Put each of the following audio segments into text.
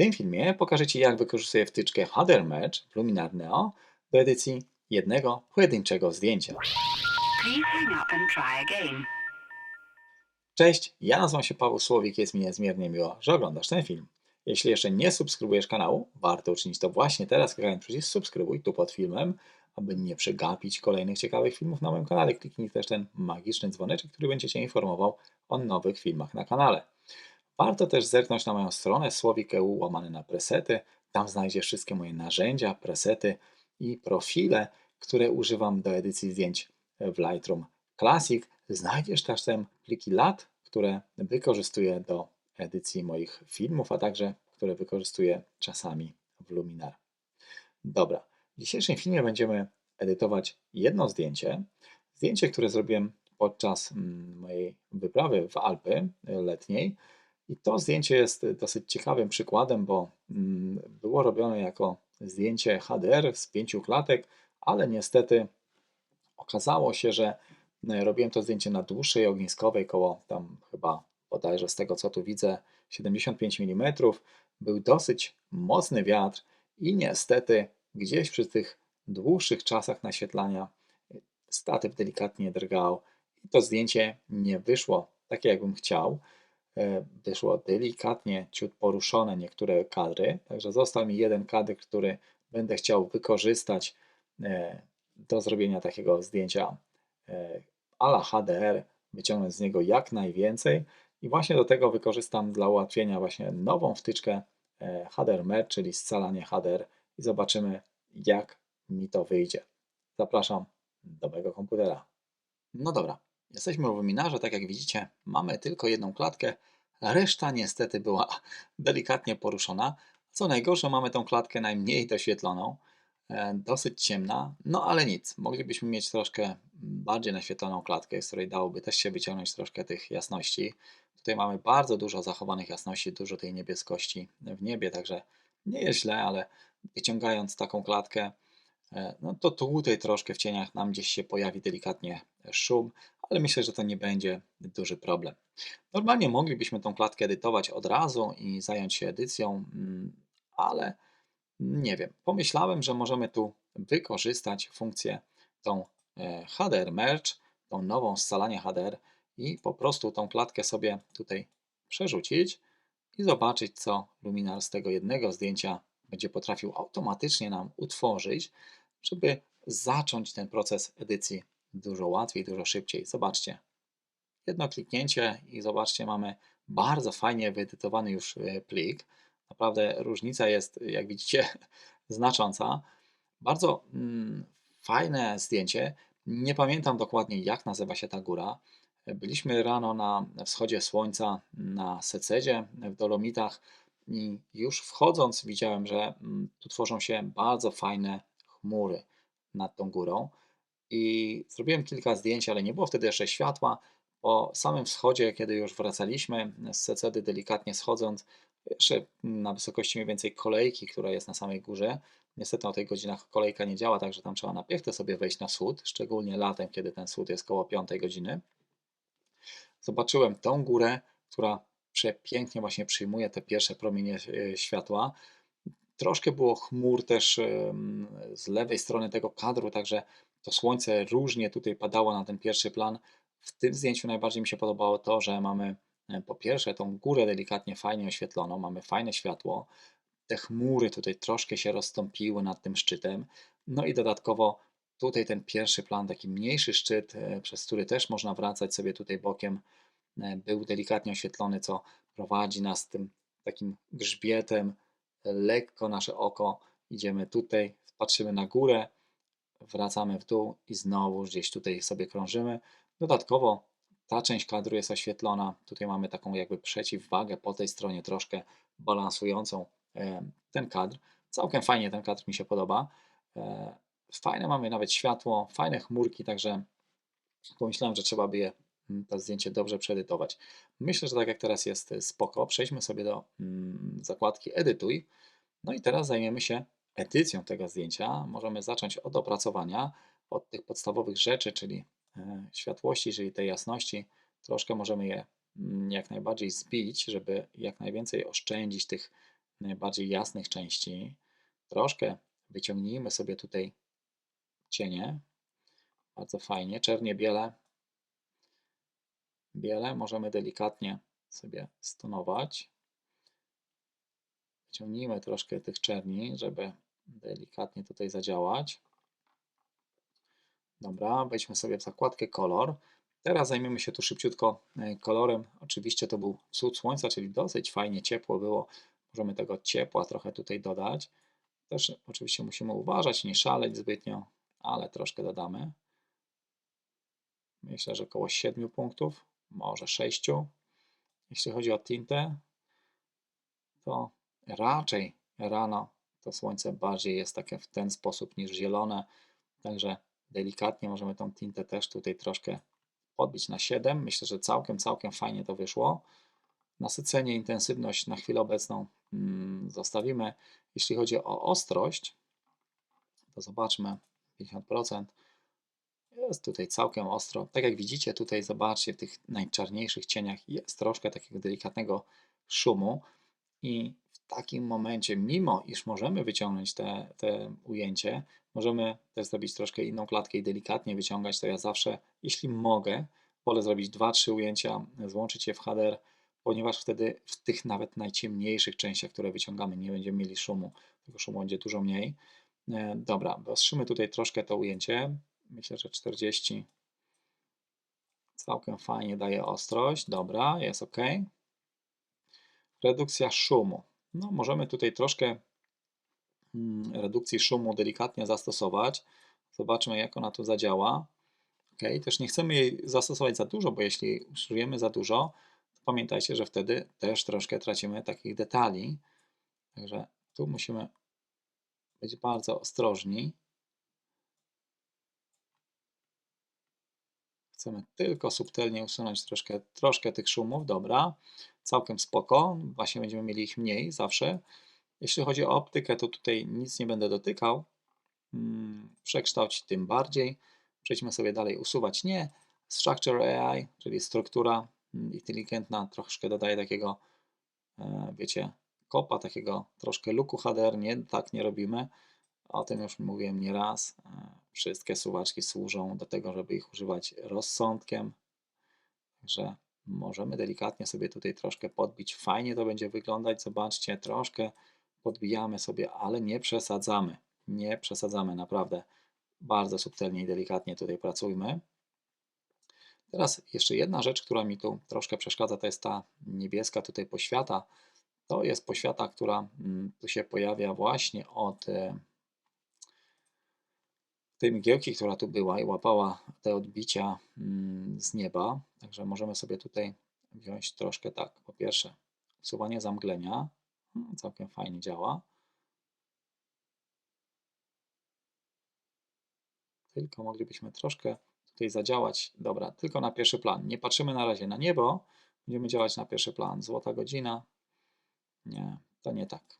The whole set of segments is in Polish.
tym filmie pokażę Ci, jak wykorzystuję wtyczkę Header Merge w Luminar Neo do edycji jednego pojedynczego zdjęcia. Cześć, ja nazywam się Paweł Słowik, jest mi niezmiernie miło, że oglądasz ten film. Jeśli jeszcze nie subskrybujesz kanału, warto uczynić to właśnie teraz, klikając przycisk subskrybuj tu pod filmem, aby nie przegapić kolejnych ciekawych filmów na moim kanale. Kliknij też ten magiczny dzwoneczek, który będzie Cię informował o nowych filmach na kanale. Warto też zerknąć na moją stronę słowik.eu łamane na presety. Tam znajdziesz wszystkie moje narzędzia, presety i profile, które używam do edycji zdjęć w Lightroom Classic. Znajdziesz też tam pliki lat, które wykorzystuję do edycji moich filmów, a także które wykorzystuję czasami w Luminar. Dobra, w dzisiejszym filmie będziemy edytować jedno zdjęcie. Zdjęcie, które zrobiłem podczas mm, mojej wyprawy w Alpy letniej. I to zdjęcie jest dosyć ciekawym przykładem, bo mm, było robione jako zdjęcie HDR z pięciu klatek, ale niestety okazało się, że e, robiłem to zdjęcie na dłuższej ogniskowej, koło tam chyba bodajże z tego co tu widzę 75 mm. Był dosyć mocny wiatr i niestety gdzieś przy tych dłuższych czasach naświetlania statyw delikatnie drgał i to zdjęcie nie wyszło takie jakbym chciał. E, wyszło delikatnie, ciut poruszone niektóre kadry, także został mi jeden kadr, który będę chciał wykorzystać e, do zrobienia takiego zdjęcia e, ala HDR, wyciągnąć z niego jak najwięcej i właśnie do tego wykorzystam dla ułatwienia właśnie nową wtyczkę HDR Merge, czyli scalanie HDR i zobaczymy jak mi to wyjdzie. Zapraszam do mojego komputera. No dobra, jesteśmy w webinarze, tak jak widzicie mamy tylko jedną klatkę, reszta niestety była delikatnie poruszona. Co najgorsze mamy tą klatkę najmniej doświetloną, E, dosyć ciemna, no ale nic. Moglibyśmy mieć troszkę bardziej naświetloną klatkę, z której dałoby też się wyciągnąć troszkę tych jasności. Tutaj mamy bardzo dużo zachowanych jasności, dużo tej niebieskości w niebie, także nie jest źle, ale wyciągając taką klatkę, e, no to tutaj troszkę w cieniach nam gdzieś się pojawi delikatnie szum, ale myślę, że to nie będzie duży problem. Normalnie moglibyśmy tą klatkę edytować od razu i zająć się edycją, mm, ale nie wiem, pomyślałem, że możemy tu wykorzystać funkcję tą e, HDR Merge, tą nową scalanie HDR i po prostu tą klatkę sobie tutaj przerzucić i zobaczyć, co Luminar z tego jednego zdjęcia będzie potrafił automatycznie nam utworzyć, żeby zacząć ten proces edycji dużo łatwiej, dużo szybciej. Zobaczcie, jedno kliknięcie i zobaczcie, mamy bardzo fajnie wyedytowany już e, plik. Naprawdę różnica jest, jak widzicie, znacząca. Bardzo mm, fajne zdjęcie. Nie pamiętam dokładnie, jak nazywa się ta góra. Byliśmy rano na wschodzie słońca na Secedzie w Dolomitach i już wchodząc widziałem, że mm, tu tworzą się bardzo fajne chmury nad tą górą. I zrobiłem kilka zdjęć, ale nie było wtedy jeszcze światła. Po samym wschodzie, kiedy już wracaliśmy z Secedy, delikatnie schodząc, jeszcze na wysokości mniej więcej kolejki, która jest na samej górze. Niestety o tych godzinach kolejka nie działa, także tam trzeba na piechtę sobie wejść na wschód, szczególnie latem, kiedy ten wschód jest koło 5 godziny. Zobaczyłem tą górę, która przepięknie właśnie przyjmuje te pierwsze promienie e, światła. Troszkę było chmur też z lewej strony tego kadru, także to słońce różnie tutaj padało na ten pierwszy plan. W tym zdjęciu najbardziej mi się podobało to, że mamy E, po pierwsze tą górę delikatnie fajnie oświetloną, mamy fajne światło, te chmury tutaj troszkę się rozstąpiły nad tym szczytem, no i dodatkowo tutaj ten pierwszy plan, taki mniejszy szczyt, e, przez który też można wracać sobie tutaj bokiem, e, był delikatnie oświetlony, co prowadzi nas tym takim grzbietem, lekko nasze oko, idziemy tutaj, patrzymy na górę, wracamy w dół i znowu gdzieś tutaj sobie krążymy. Dodatkowo ta część kadru jest oświetlona. Tutaj mamy taką jakby przeciwwagę po tej stronie, troszkę balansującą e, ten kadr. Całkiem fajnie ten kadr mi się podoba. E, fajne mamy nawet światło, fajne chmurki, także pomyślałem, że trzeba by je mm, to zdjęcie dobrze przeedytować. Myślę, że tak jak teraz jest spoko. Przejdźmy sobie do mm, zakładki Edytuj. No i teraz zajmiemy się edycją tego zdjęcia. Możemy zacząć od opracowania, od tych podstawowych rzeczy, czyli E, światłości, czyli tej jasności, troszkę możemy je mm, jak najbardziej zbić, żeby jak najwięcej oszczędzić tych najbardziej jasnych części. Troszkę wyciągnijmy sobie tutaj cienie. Bardzo fajnie. Czernie, biele. Biele możemy delikatnie sobie stonować. Wyciągnijmy troszkę tych czerni, żeby delikatnie tutaj zadziałać. Dobra, wejdźmy sobie w zakładkę kolor. Teraz zajmiemy się tu szybciutko e, kolorem. Oczywiście to był wschód słońca, czyli dosyć fajnie ciepło było. Możemy tego ciepła trochę tutaj dodać. Też oczywiście musimy uważać, nie szaleć zbytnio, ale troszkę dodamy. Myślę, że około 7 punktów, może 6. Jeśli chodzi o tintę, to raczej rano to słońce bardziej jest takie w ten sposób niż zielone, także delikatnie możemy tą tintę też tutaj troszkę podbić na 7. Myślę, że całkiem, całkiem fajnie to wyszło. Nasycenie, intensywność na chwilę obecną mm, zostawimy. Jeśli chodzi o ostrość, to zobaczmy 50%. Jest tutaj całkiem ostro. Tak jak widzicie, tutaj zobaczcie, w tych najczarniejszych cieniach jest troszkę takiego delikatnego szumu i takim momencie, mimo iż możemy wyciągnąć te, te ujęcie, możemy też zrobić troszkę inną klatkę i delikatnie wyciągać, to ja zawsze, jeśli mogę, wolę zrobić 2-3 ujęcia, złączyć je w HDR, ponieważ wtedy w tych nawet najciemniejszych częściach, które wyciągamy, nie będziemy mieli szumu, tego szumu będzie dużo mniej. E, Dobra, wyostrzymy tutaj troszkę to ujęcie. Myślę, że 40 całkiem fajnie daje ostrość. Dobra, jest ok. Redukcja szumu. No, możemy tutaj troszkę mm, redukcji szumu delikatnie zastosować. Zobaczmy, jak ona tu zadziała. Ok, też nie chcemy jej zastosować za dużo, bo jeśli użyjemy za dużo, to pamiętajcie, że wtedy też troszkę tracimy takich detali. Także tu musimy być bardzo ostrożni. Chcemy tylko subtelnie usunąć troszkę, troszkę tych szumów, dobra, całkiem spoko, właśnie będziemy mieli ich mniej zawsze. Jeśli chodzi o optykę, to tutaj nic nie będę dotykał, hmm, przekształcić tym bardziej. Przejdźmy sobie dalej, usuwać nie. Structure AI, czyli struktura mm, inteligentna, troszkę dodaje takiego, e, wiecie, kopa, takiego troszkę luku HDR, nie, tak nie robimy. O tym już mówiłem nieraz. Wszystkie suwaczki służą do tego, żeby ich używać rozsądkiem. Także możemy delikatnie sobie tutaj troszkę podbić. Fajnie to będzie wyglądać. Zobaczcie, troszkę podbijamy sobie, ale nie przesadzamy. Nie przesadzamy, naprawdę. Bardzo subtelnie i delikatnie tutaj pracujmy. Teraz jeszcze jedna rzecz, która mi tu troszkę przeszkadza, to jest ta niebieska tutaj poświata. To jest poświata, która mm, tu się pojawia właśnie od e, tej mgiełki, która tu była i łapała te odbicia mm, z nieba. Także możemy sobie tutaj wziąć troszkę tak. Po pierwsze, usuwanie zamglenia. Hmm, całkiem fajnie działa. Tylko moglibyśmy troszkę tutaj zadziałać. Dobra, tylko na pierwszy plan. Nie patrzymy na razie na niebo. Będziemy działać na pierwszy plan. Złota godzina. Nie, to nie tak.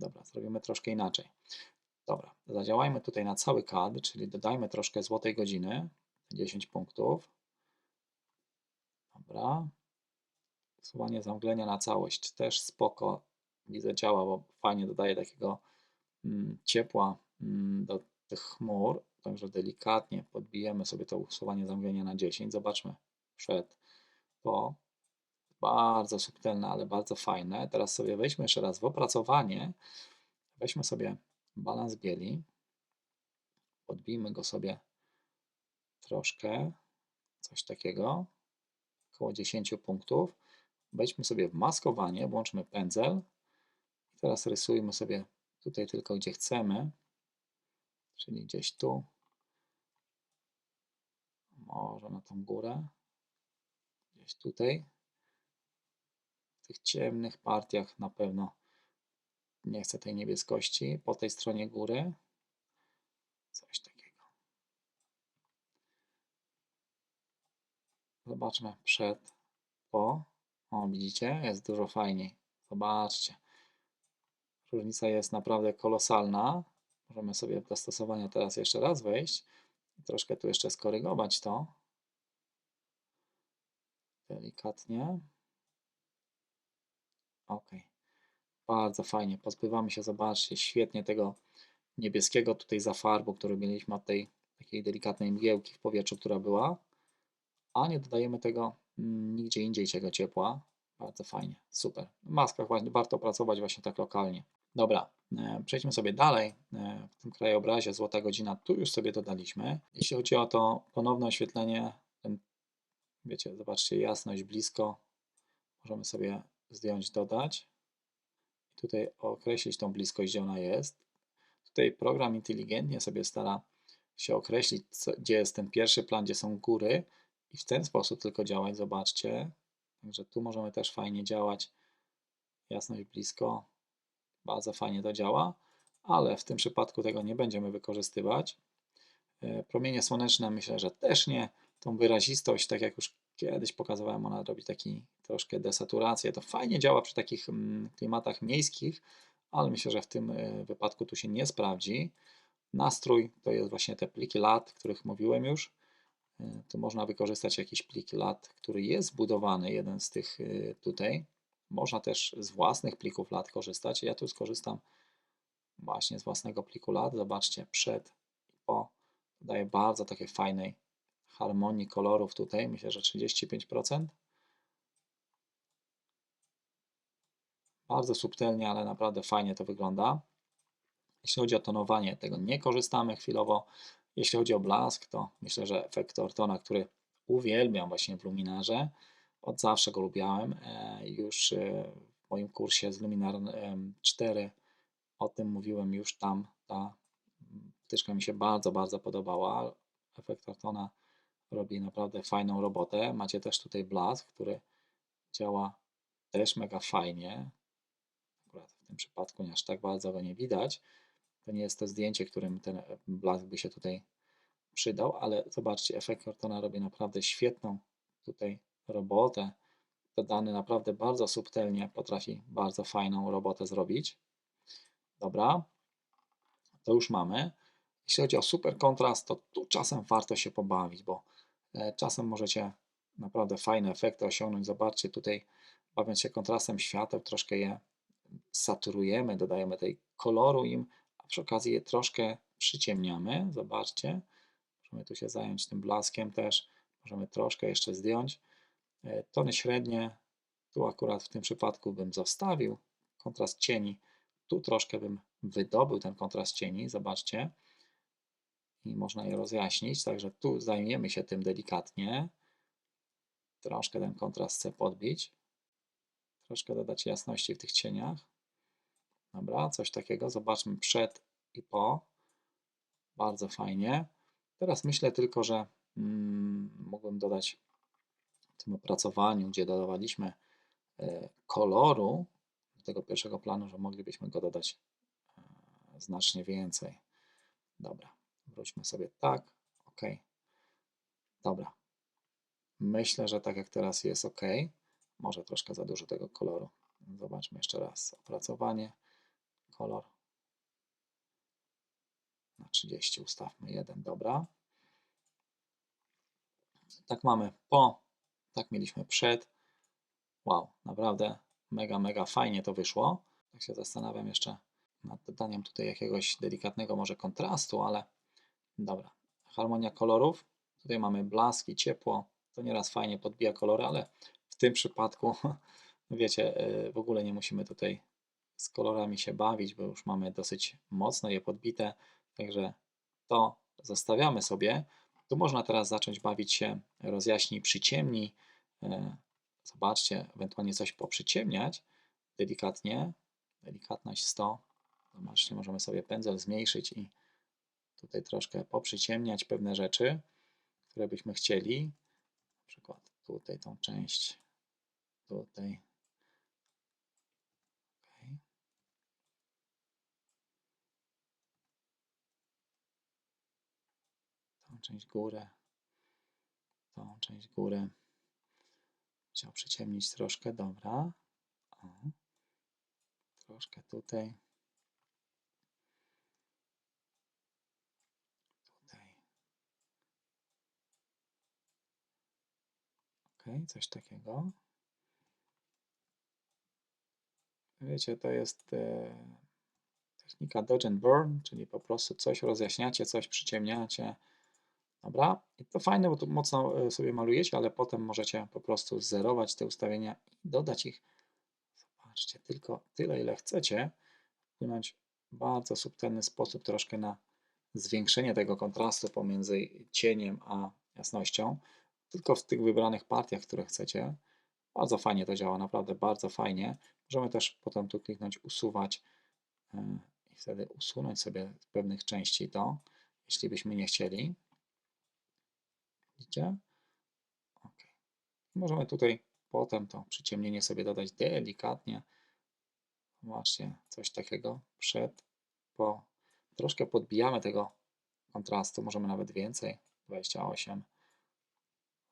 Dobra, zrobimy troszkę inaczej. Dobra, zadziałajmy tutaj na cały kadr, czyli dodajmy troszkę złotej godziny, 10 punktów. Dobra. Usuwanie zamglenia na całość też spoko. Widzę działa, bo fajnie dodaje takiego mm, ciepła mm, do tych chmur. Także delikatnie podbijemy sobie to usuwanie zamglenia na 10. Zobaczmy przed, po. Bardzo subtelne, ale bardzo fajne. Teraz sobie weźmy jeszcze raz w opracowanie. Weźmy sobie balans bieli. Podbijmy go sobie troszkę, coś takiego, około 10 punktów. Wejdźmy sobie w maskowanie, włączmy pędzel. I teraz rysujmy sobie tutaj tylko gdzie chcemy, czyli gdzieś tu, może na tą górę, gdzieś tutaj. W tych ciemnych partiach na pewno nie chcę tej niebieskości. Po tej stronie góry. Coś takiego. Zobaczmy przed, po. O, widzicie? Jest dużo fajniej. Zobaczcie. Różnica jest naprawdę kolosalna. Możemy sobie do stosowania teraz jeszcze raz wejść troszkę tu jeszcze skorygować to. Delikatnie. OK. Bardzo fajnie. Pozbywamy się, zobaczcie, świetnie tego niebieskiego tutaj zafarbu, który mieliśmy od tej takiej delikatnej mgiełki w powietrzu, która była, a nie dodajemy tego mm, nigdzie indziej tego ciepła. Bardzo fajnie, super. W maskach warto pracować właśnie tak lokalnie. Dobra, e, przejdźmy sobie dalej. E, W tym krajobrazie złota godzina tu już sobie dodaliśmy. Jeśli chodzi o to ponowne oświetlenie, ten, wiecie, zobaczcie, jasność blisko. Możemy sobie zdjąć, dodać. Tutaj określić tą bliskość, gdzie ona jest. Tutaj program inteligentnie sobie stara się określić, co, gdzie jest ten pierwszy plan, gdzie są góry i w ten sposób tylko działać, zobaczcie. Także tu możemy też fajnie działać. Jasność blisko, bardzo fajnie to działa, ale w tym przypadku tego nie będziemy wykorzystywać. E, Promienie słoneczne myślę, że też nie. Tą wyrazistość, tak jak już kiedyś pokazywałem, ona robi taki troszkę desaturację. To fajnie działa przy takich mm, klimatach miejskich, ale myślę, że w tym e, wypadku tu się nie sprawdzi. Nastrój to jest właśnie te pliki lat, których mówiłem już. E, Tu można wykorzystać jakiś plik lat, który jest zbudowany, jeden z tych e, tutaj. Można też z własnych plików lat korzystać. Ja tu skorzystam właśnie z własnego pliku lat. Zobaczcie, przed i po. Daje bardzo takiej fajnej harmonii kolorów tutaj. Myślę, że 35%. Bardzo subtelnie, ale naprawdę fajnie to wygląda. Jeśli chodzi o tonowanie, tego nie korzystamy chwilowo. Jeśli chodzi o blask, to myślę, że efekt Ortona, który uwielbiam właśnie w Luminarze, od zawsze go lubiałem. e, Już e, w moim kursie z Luminar em, 4 o tym mówiłem już tam. Ta wtyczka mi się bardzo, bardzo podobała. Efekt Ortona robi naprawdę fajną robotę. Macie też tutaj blask, który działa też mega fajnie. Akurat w tym przypadku nie aż tak bardzo go nie widać. To nie jest to zdjęcie, którym ten blask by się tutaj przydał, ale zobaczcie, efekt Ortona robi naprawdę świetną tutaj robotę. Dodany naprawdę bardzo subtelnie, potrafi bardzo fajną robotę zrobić. Dobra, to już mamy. Jeśli chodzi o super kontrast, to tu czasem warto się pobawić, bo czasem możecie naprawdę fajne efekty osiągnąć. Zobaczcie tutaj, bawiąc się kontrastem świateł, troszkę je saturujemy, dodajemy tej koloru im, a przy okazji je troszkę przyciemniamy. Zobaczcie, możemy tu się zająć tym blaskiem też, możemy troszkę jeszcze zdjąć. E, Tony średnie, tu akurat w tym przypadku bym zostawił kontrast cieni, tu troszkę bym wydobył ten kontrast cieni, zobaczcie. I można je rozjaśnić, także tu zajmiemy się tym delikatnie. Troszkę ten kontrast chcę podbić. Troszkę dodać jasności w tych cieniach. Dobra, coś takiego. Zobaczmy przed i po. Bardzo fajnie. Teraz myślę tylko, że mm, mógłbym dodać w tym opracowaniu, gdzie dodawaliśmy e, koloru do tego pierwszego planu, że moglibyśmy go dodać e, znacznie więcej. Dobra, wróćmy sobie tak. OK. Dobra. Myślę, że tak jak teraz jest OK. Może troszkę za dużo tego koloru. Zobaczmy jeszcze raz. Opracowanie, kolor. Na 30 ustawmy jeden, dobra. Tak mamy po, tak mieliśmy przed. Wow, naprawdę mega, mega fajnie to wyszło. Tak się zastanawiam jeszcze nad dodaniem tutaj jakiegoś delikatnego może kontrastu, ale dobra. Harmonia kolorów. Tutaj mamy blask i ciepło. To nieraz fajnie podbija kolory, ale w tym przypadku, wiecie, yy, w ogóle nie musimy tutaj z kolorami się bawić, bo już mamy dosyć mocno je podbite. Także to zostawiamy sobie. Tu można teraz zacząć bawić się rozjaśnij, przyciemnij. E, Zobaczcie, ewentualnie coś poprzyciemniać delikatnie. Delikatność 100. Zobaczcie, możemy sobie pędzel zmniejszyć i tutaj troszkę poprzyciemniać pewne rzeczy, które byśmy chcieli. Na przykład tutaj tą część, tutaj. Okej. Tą część górę, tą część górę. Chciał przyciemnić troszkę, dobra. O. Troszkę. Tutaj. Coś takiego. wiecie, to jest e, technika dodge and burn, czyli po prostu coś rozjaśniacie, coś przyciemniacie. Dobra, i to fajne, bo tu mocno e, sobie malujecie, ale potem możecie po prostu zerować te ustawienia i dodać ich. Zobaczcie, tylko tyle, ile chcecie. Wpłynąć w bardzo subtelny sposób troszkę na zwiększenie tego kontrastu pomiędzy cieniem a jasnością. Tylko w tych wybranych partiach, które chcecie. Bardzo fajnie to działa, naprawdę bardzo fajnie. Możemy też potem tu kliknąć usuwać e, i wtedy usunąć sobie z pewnych części to, jeśli byśmy nie chcieli. Widzicie? Możemy tutaj potem to przyciemnienie sobie dodać delikatnie. Zobaczcie, coś takiego przed, po. Troszkę podbijamy tego kontrastu, możemy nawet więcej, 28.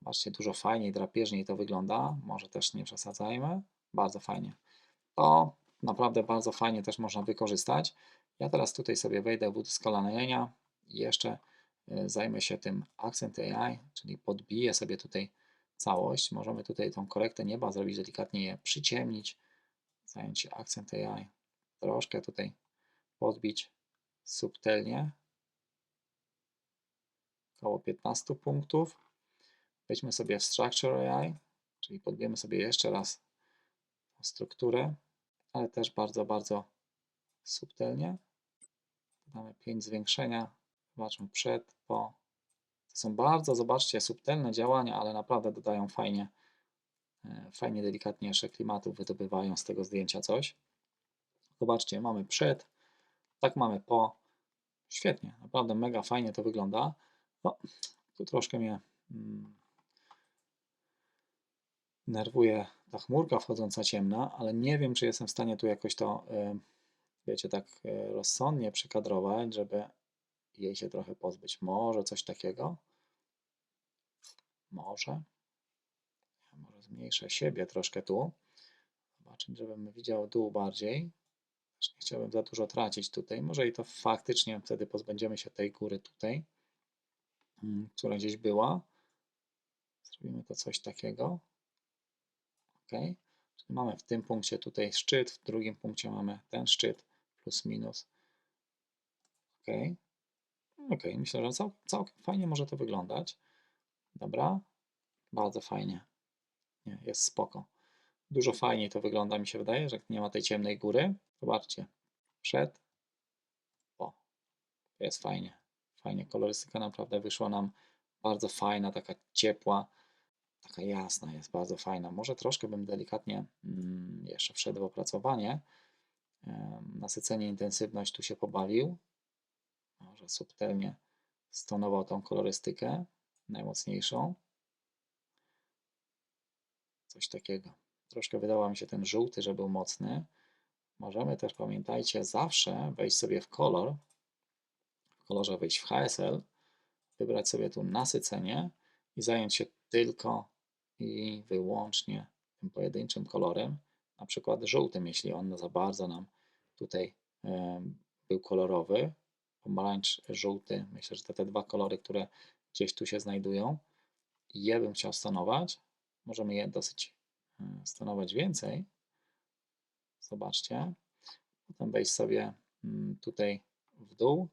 Zobaczcie, dużo fajniej, drapieżniej to wygląda. Może też nie przesadzajmy. Bardzo fajnie. To naprawdę bardzo fajnie też można wykorzystać. Ja teraz tutaj sobie wejdę w udoskonalenia i jeszcze y, zajmę się tym Accent AI, czyli podbiję sobie tutaj całość. Możemy tutaj tą korektę nieba zrobić delikatnie, je przyciemnić, zająć się Accent AI, troszkę tutaj podbić subtelnie, około 15 punktów. Wejdźmy sobie w Structure AI, czyli podbijemy sobie jeszcze raz strukturę, ale też bardzo, bardzo subtelnie. Damy 5 zwiększenia. Zobaczmy przed, po. To są bardzo, zobaczcie, subtelne działania, ale naprawdę dodają fajnie, e, fajnie delikatnie jeszcze klimatu, wydobywają z tego zdjęcia coś. Zobaczcie, mamy przed, tak mamy po. Świetnie, naprawdę mega fajnie to wygląda. No, tu troszkę mnie mm, nerwuje ta chmurka wchodząca ciemna, ale nie wiem, czy jestem w stanie tu jakoś to, y, wiecie, tak y, rozsądnie przekadrować, żeby jej się trochę pozbyć. Może coś takiego? Może. Ja może zmniejszę siebie troszkę tu. Zobaczyć, żebym widział dół bardziej. Nie chciałbym za dużo tracić tutaj. Może i to faktycznie wtedy pozbędziemy się tej góry tutaj, mm, która gdzieś była. Zrobimy to coś takiego. OK. Czyli mamy w tym punkcie tutaj szczyt, w drugim punkcie mamy ten szczyt plus minus. OK. OK, myślę, że cał, całkiem fajnie może to wyglądać. Dobra, bardzo fajnie. Nie, jest spoko. Dużo fajniej to wygląda, mi się wydaje, że nie ma tej ciemnej góry. Zobaczcie, przed, o, jest fajnie. Fajnie, kolorystyka naprawdę wyszła nam bardzo fajna, taka ciepła, taka jasna jest, bardzo fajna. Może troszkę bym delikatnie mm, jeszcze wszedł w opracowanie. Nasycenie, intensywność tu się pobalił. Może subtelnie stonował tą kolorystykę najmocniejszą. Coś takiego. Troszkę wydawał mi się ten żółty, że był mocny. Możemy też, pamiętajcie, zawsze wejść sobie w kolor. W kolorze wejść w HSL, wybrać sobie tu nasycenie i zająć się tylko i wyłącznie tym pojedynczym kolorem, na przykład żółtym, jeśli on za bardzo nam tutaj był kolorowy, pomarańcz, żółty, myślę, że to te dwa kolory, które gdzieś tu się znajdują, je bym chciał stanować, możemy je dosyć e, stanować więcej, zobaczcie, potem wejść sobie mm, tutaj w dół,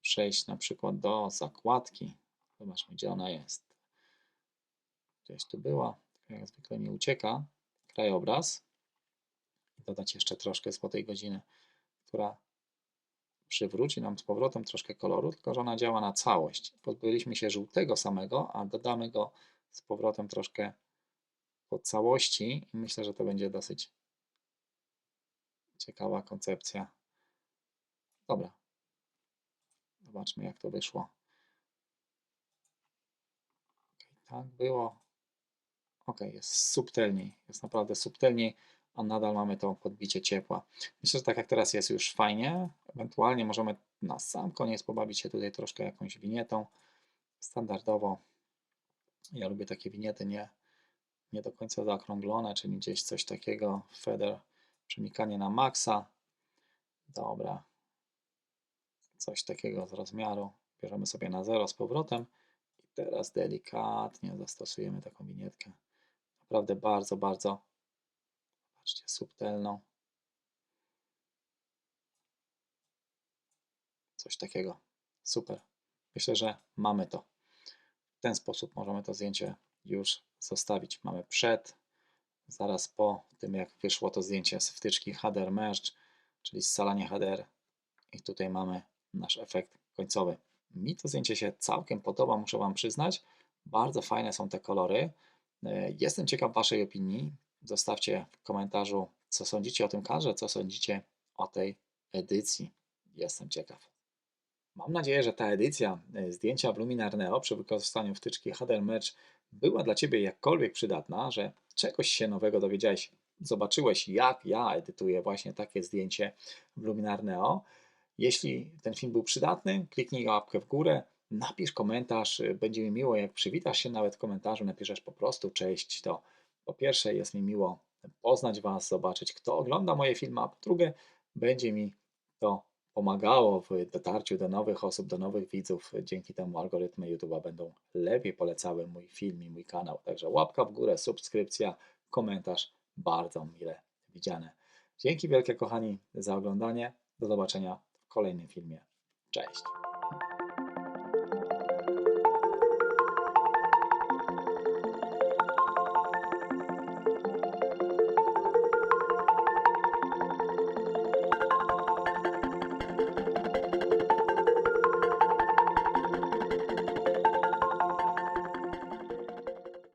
przejść na przykład do zakładki, zobaczmy gdzie ona jest, gdzieś tu była, jak zwykle mi ucieka, krajobraz dodać jeszcze troszkę złotej godziny, która przywróci nam z powrotem troszkę koloru, tylko że ona działa na całość. Pozbyliśmy się żółtego samego, a dodamy go z powrotem troszkę po całości i myślę, że to będzie dosyć ciekawa koncepcja. Dobra. Zobaczmy jak to wyszło. Okej, tak było. Ok, jest subtelniej, jest naprawdę subtelniej, a nadal mamy to podbicie ciepła. Myślę, że tak jak teraz jest już fajnie. Ewentualnie możemy na sam koniec pobawić się tutaj troszkę jakąś winietą. Standardowo ja lubię takie winiety nie, nie do końca zaokrąglone, czyli gdzieś coś takiego, feather, przemikanie na maksa. Dobra. Coś takiego z rozmiaru. Bierzemy sobie na zero z powrotem i teraz delikatnie zastosujemy taką winietkę. Naprawdę bardzo, bardzo patrzcie, subtelną. No. Coś takiego. Super. Myślę, że mamy to. W ten sposób możemy to zdjęcie już zostawić. Mamy przed, zaraz po tym, jak wyszło to zdjęcie z wtyczki HDR Merge, czyli scalanie HDR. I tutaj mamy nasz efekt końcowy. Mi to zdjęcie się całkiem podoba, muszę Wam przyznać. Bardzo fajne są te kolory. E, Jestem ciekaw Waszej opinii. Zostawcie w komentarzu, co sądzicie o tym kadrze, co sądzicie o tej edycji. Jestem ciekaw. Mam nadzieję, że ta edycja e, zdjęcia w Luminar Neo przy wykorzystaniu wtyczki HDR Merge była dla Ciebie jakkolwiek przydatna, że czegoś się nowego dowiedziałeś, zobaczyłeś jak ja edytuję właśnie takie zdjęcie w Luminar Neo. Jeśli ten film był przydatny, kliknij łapkę w górę, napisz komentarz, y, będzie mi miło jak przywitasz się nawet komentarzu, napiszesz po prostu cześć, to po pierwsze jest mi miło poznać Was, zobaczyć kto ogląda moje filmy, a po drugie będzie mi to pomagało w dotarciu do nowych osób, do nowych widzów. Dzięki temu algorytmy YouTube'a będą lepiej polecały mój film i mój kanał. Także łapka w górę, subskrypcja, komentarz bardzo mile widziane. Dzięki wielkie kochani za oglądanie. Do zobaczenia w kolejnym filmie. Cześć.